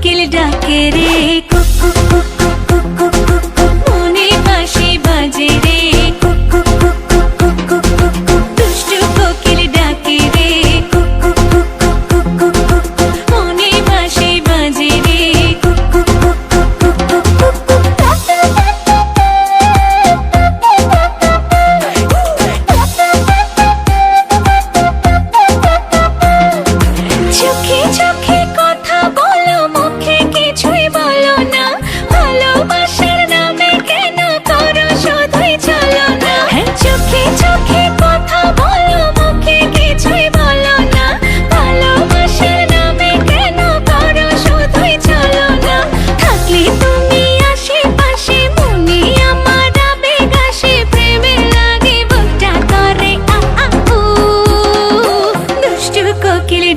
কোকিল ডাকে রে কুকু কুকু কুকু কুকু মনে বাসি বাজে রে কুকু কুকু কুকু কুকু দুষ্ট কোকিল ডাকে রে কুকু কুকু কুকু কুকু মনে বাসি বাজে রে কুকু কুকু কুকু কুকু চোখে চোখে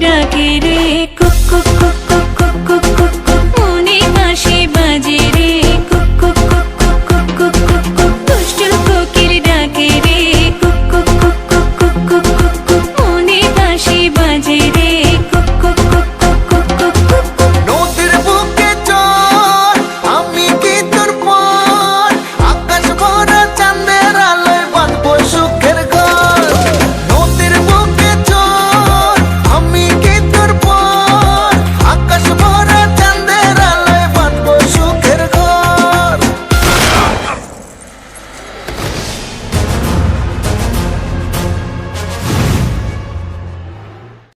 ডাকে রে